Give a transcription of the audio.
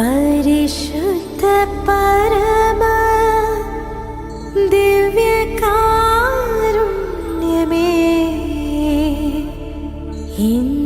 പരിശുദ്ധ പരമ ദിവ്യകാരുണ്യമേ. ഇന്ന്